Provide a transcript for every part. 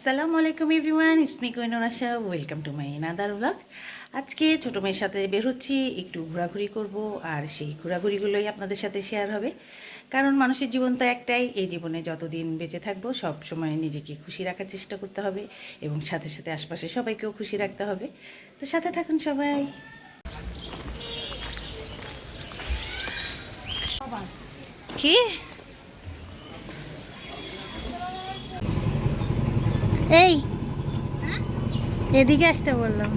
আসসালামু আলাইকুম everyone it's me Koyen Asha welcome to my another blog আজকে ছোটো মেয়ের সাথে বের হচ্ছি, একটু ঘোরাঘুরি করব, আর সেই ঘোরাঘুরিগুলোই আপনাদের সাথে শেয়ার হবে। কারণ মানুষের জীবন তো একটাই, এই জীবনে যতদিন বেঁচে থাকব, সব সময় নিজেকে খুশি রাখার চেষ্টা করতে হবে, এবং সাথে সাথে আশপাশে সবাইকেও খুশি রাখতে হবে। তো সাথে থাকুন সবাই। কি? এই। এদিকে আসতে বললাম।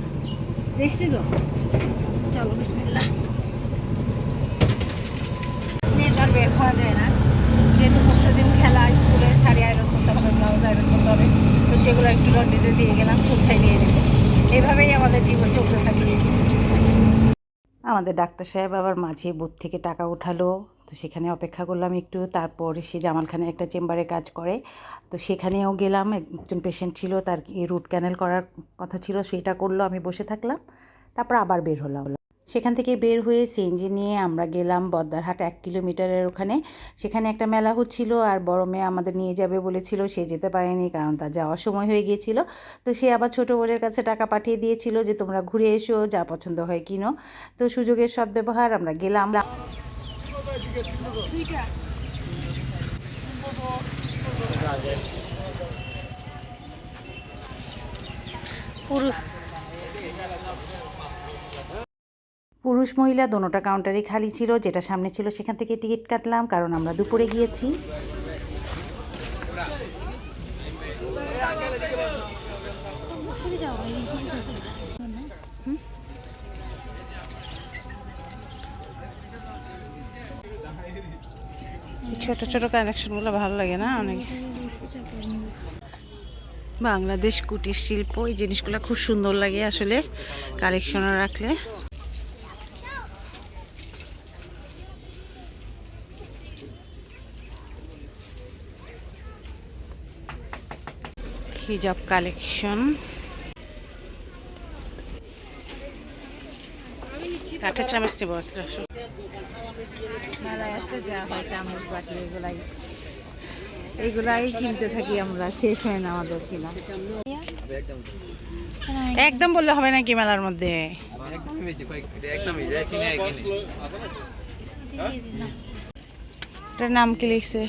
দেখছি তো। চলো বিসমিল্লা আর বের হওয়া যায় না। যেহেতু পরশু দিন খেলা, স্কুলে শাড়ি আয়রন করতে হবে, ব্লাউজ আয়রন করতে হবে, তো সেগুলো একটু লন্ড্রিতে দিয়ে গেলাম সন্ধ্যায় দিয়ে দেবো এভাবেই আমাদের জীবন চলতে থাকে। আমাদের ডাক্তার সাহেব আবার মাঝে বুথ থেকে টাকা উঠালো। তো সেখানে অপেক্ষা করলাম একটু, তারপর সে জামালখানে একটা চেম্বারে কাজ করে। তো সেখানেও গেলাম, একজন পেশেন্ট ছিল, তার রুট ক্যানেল করার কথা ছিল, সেটা করল, আমি বসে থাকলাম। তারপর আবার বের হলাম। সেখান থেকে বের হয়ে সিএনজি নিয়ে আমরা গেলাম বদ্দারহাট এক কিলোমিটারের ওখানে। সেখানে একটা মেলা হচ্ছিল আর বড় মেয়ে আমাদের নিয়ে যাবে বলেছিল, সে যেতে পারেনি কারণ তার যাওয়ার সময় হয়ে গিয়েছিল। তো সে আবার ছোটো বোনের কাছে টাকা পাঠিয়ে দিয়েছিল যে তোমরা ঘুরে এসো, যা পছন্দ হয় কিনো। তো সুযোগের সদ্ব্যবহার আমরা গেলাম। পুরুষ। পুরুষ মহিলা, দোনোটা কাউন্টারে খালি ছিল, যেটা সামনে ছিল, সেখান থেকে টিকিট কাটলাম, কারণ আমরা দুপুরে গিয়েছি। ছোট ছোট কালেকশনগুলো ভালো লাগে না অনেক? বাংলাদেশ কুটির শিল্প, এই জিনিসগুলো খুব সুন্দর লাগে আসলে কালেকশনে রাখলে। হিজাব কালেকশন কাঠের চামচ নেব একটা আসো। এগুলাই কিনতে থাকি আমরা একদম বললে হবে নাকি মেলার মধ্যে? নাম কি লিখছে?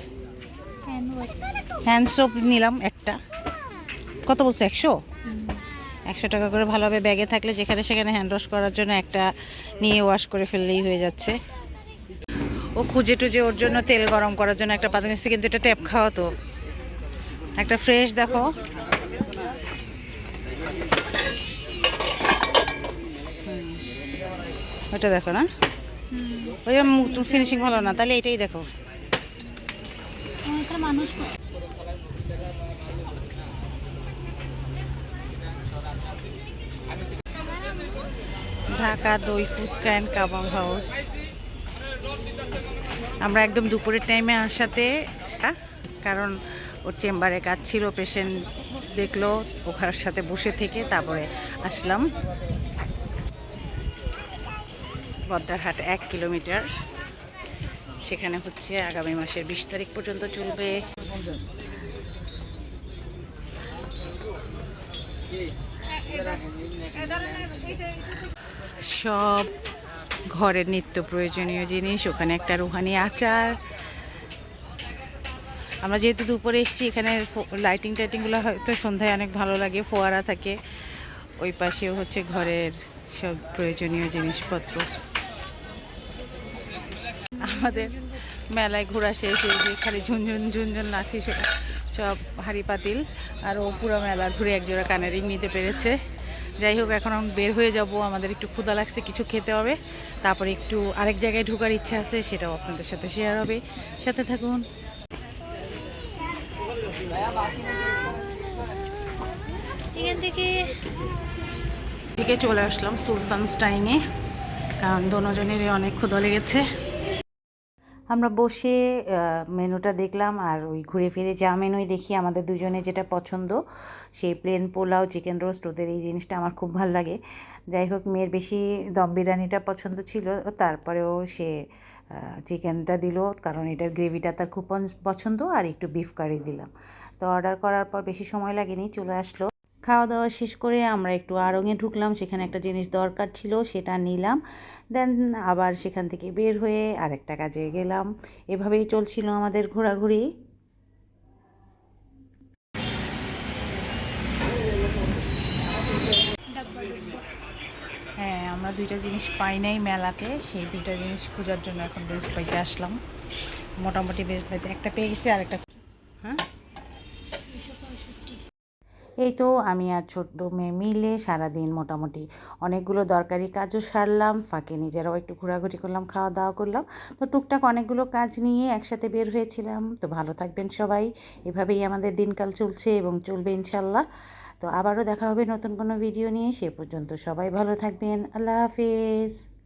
হ্যান্ড সোপ নিলাম একটা। কত বলছে, একশো? একশো টাকা করে ভালোভাবে ব্যাগে থাকলে যেখানে সেখানে হ্যান্ড ওয়াশ করার জন্য একটা নিয়ে ওয়াশ করে ফেললেই হয়ে যাচ্ছে। ও খুঁজে টুজে ওর জন্য তেল গরম করার জন্য একটা পাতা নিচ্ছে কিন্তু এটা ট্যাপ খাওয়া তো। একটা ফ্রেশ দেখো। ওটা দেখো না? ওই ফিনিশিং ভালো না তাহলে এটাই দেখো। মানুষ ঢাকা দই ফুচকা অ্যান্ড কাবাব হাউস আমরা একদম দুপুরের টাইমে আসাতে, কারণ ওর চেম্বারে কাজ ছিল পেশেন্ট দেখল, ওখার সাথে বসে থেকে তারপরে আসলাম। বদ্দারহাট এক কিলোমিটার। সেখানে হচ্ছে আগামী মাসের বিশ তারিখ পর্যন্ত চলবে। সব ঘরের নিত্য প্রয়োজনীয় জিনিস, ওখানে একটা রুহানি আচার। আমরা যেহেতু দুপুরে এসেছি, এখানে লাইটিং টাইটিংগুলো হয়তো সন্ধ্যায় অনেক ভালো লাগে, ফোয়ারা থাকে। ওই পাশেও হচ্ছে ঘরের সব প্রয়োজনীয় জিনিসপত্র। আমাদের মেলায় ঘোরা শেষ, এই যে খালি ঝুনঝুন ঝুনঝুন লাঠি সব- সব হাড়ি পাতিল আর ও পুরো মেলা ঘুরে একজোড়া কানের রিং নিতে পেরেছে। যাই হোক এখন আমি বের হয়ে যাব। আমাদের একটু ক্ষুধা লাগছে কিছু খেতে হবে। তারপরে একটু আরেক জায়গায় ঢোকার ইচ্ছা আছে সেটাও আপনাদের সাথে শেয়ার হবে। সাথে থাকুন। এখান থেকে দিকে চলে আসলাম সুলতান স্টাইনে কারণ দোনোজনেরই অনেক ক্ষুধা লেগেছে। আমরা বসে মেনুটা দেখলাম আর ওই ঘুরে ফিরে যা মেনুই দেখি, আমাদের দুজনে যেটা পছন্দ, সেই প্লেন পোলাও চিকেন রোস্ট ওদের এই জিনিসটা আমার খুব ভালো লাগে। যাই হোক, মেয়ের বেশি দম বিরিয়ানিটা পছন্দ ছিল, তারপরেও সে চিকেনটা দিল, কারণ এটার গ্রেভিটা তার খুব পছন্দ, আর একটু বিফ কারি দিলাম। তো অর্ডার করার পর বেশি সময় লাগেনি, চলে আসলো। খাওয়া দাওয়া শেষ করে আমরা একটু আড়ঙে ঢুকলাম, সেখানে একটা জিনিস দরকার ছিল, সেটা নিলাম। দেন আবার সেখান থেকে বের হয়ে আরেকটা কাজে গেলাম। এভাবেই চলছিল আমাদের ঘোরাঘুরি। হ্যাঁ আমরা দুইটা জিনিস পাই নাই মেলাতে, সেই দুইটা জিনিস খোঁজার জন্য এখন বেস্ট পাইতে আসলাম। মোটামুটি বেস্ট পাইতে একটা পেয়ে গেছি আর একটা হ্যাঁ এই তো আমি আর ছোট্ট মেয়ে মিলে সারাদিন মোটামুটি অনেকগুলো দরকারি কাজও সারলাম, ফাঁকে নিজেরাও একটু ঘোরাঘুরি করলাম খাওয়া দাওয়া করলাম। তো টুকটাক অনেকগুলো কাজ নিয়ে একসাথে বের হয়েছিলাম। তো ভালো থাকবেন সবাই। এভাবেই আমাদের দিনকাল চলছে এবং চলবে ইনশাল্লাহ তো আবারও দেখা হবে নতুন কোনো ভিডিও নিয়ে। সে পর্যন্ত সবাই ভালো থাকবেন। আল্লাহ হাফিজ।